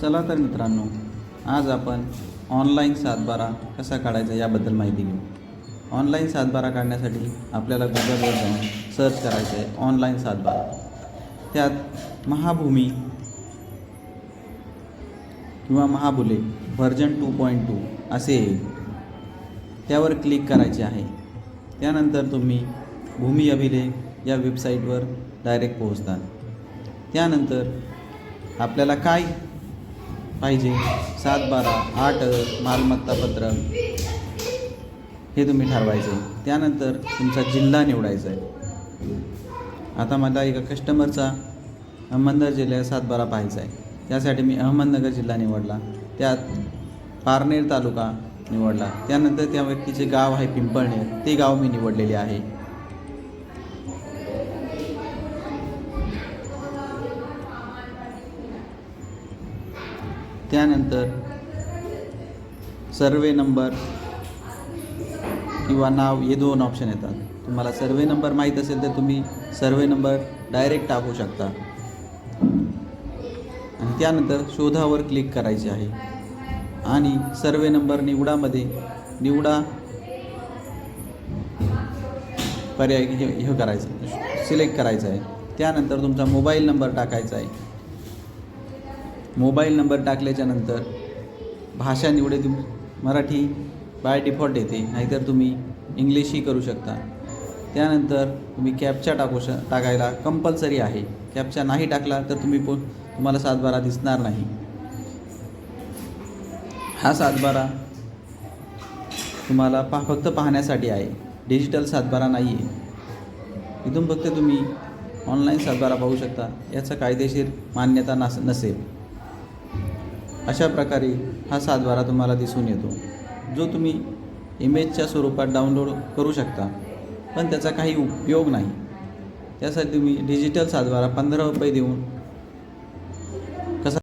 चला तर मित्रांनो आज आपण ऑनलाईन सातबारा कसा काढायचा याबद्दल माहिती घेऊ. ऑनलाईन सातबारा काढण्यासाठी आपल्याला गुगलवर जाऊन सर्च करायचं आहे ऑनलाईन सातबारा. त्यात महाभूमी किंवा महाबुले व्हर्जन टू पॉईंट टू असे येईल. त्यावर क्लिक करायचे आहे. त्यानंतर तुम्ही भूमी अभिलेख या वेबसाईटवर डायरेक्ट पोहोचतात त्यानंतर आपल्याला काय पाहिजे. सात बारा आठ मालमत्ता पत्रक. हे तुम्ही ठरवायचे. त्यानंतर तुमचा जिल्हा निवडायचा आहे. आता मला एका कस्टमरचा अहमदनगर जिल्ह्यात सातबारा पाहायचा आहे. त्यासाठी मी अहमदनगर जिल्हा निवडला. त्यात पारनेर तालुका निवडला. त्यानंतर त्या व्यक्तीचे गाव आहे पिंपळनेर. ते गाव मी निवडलेले आहे. त्यानंतर सर्वे नंबर किंवा नाव हे दोन ऑप्शन येतात. तुम्हाला सर्वे नंबर माहीत असेल तर तुम्ही सर्वे नंबर डायरेक्ट टाकू शकता. आणि त्यानंतर शोधावर क्लिक करायचे आहे. आणि सर्वे नंबर निवडामध्ये निवडा पर्याय हे हे करायचं सिलेक्ट करायचं आहे. त्यानंतर तुमचा मोबाईल नंबर टाकायचा आहे. मोबाईल नंबर टाकल्याच्यानंतर भाषा निवडे तुम मराठी बाय डिफॉल्ट येते नाहीतर तुम्ही इंग्लिशही करू शकता. त्यानंतर तुम्ही कॅपचा टाकू श टाकायला कंपल्सरी आहे. कॅपचा नाही टाकला तर तुम्ही पो तुम्हाला सातबारा दिसणार नाही. हा सातबारा तुम्हाला पा फक्त पाहण्यासाठी आहे. डिजिटल सातबारा नाही आहे इथून फक्त तुम्ही ऑनलाईन सातबारा पाहू शकता. याचा कायदेशीर मान्यता नस नसेल. अशा प्रकारे हा सातबारा तुम्हाला दिसून येतो. जो तुम्ही इमेजच्या स्वरूपात डाउनलोड करू शकता पण त्याचा काही उपयोग नाही. त्यासाठी तुम्ही डिजिटल सातबारा पंधरा रुपये देऊन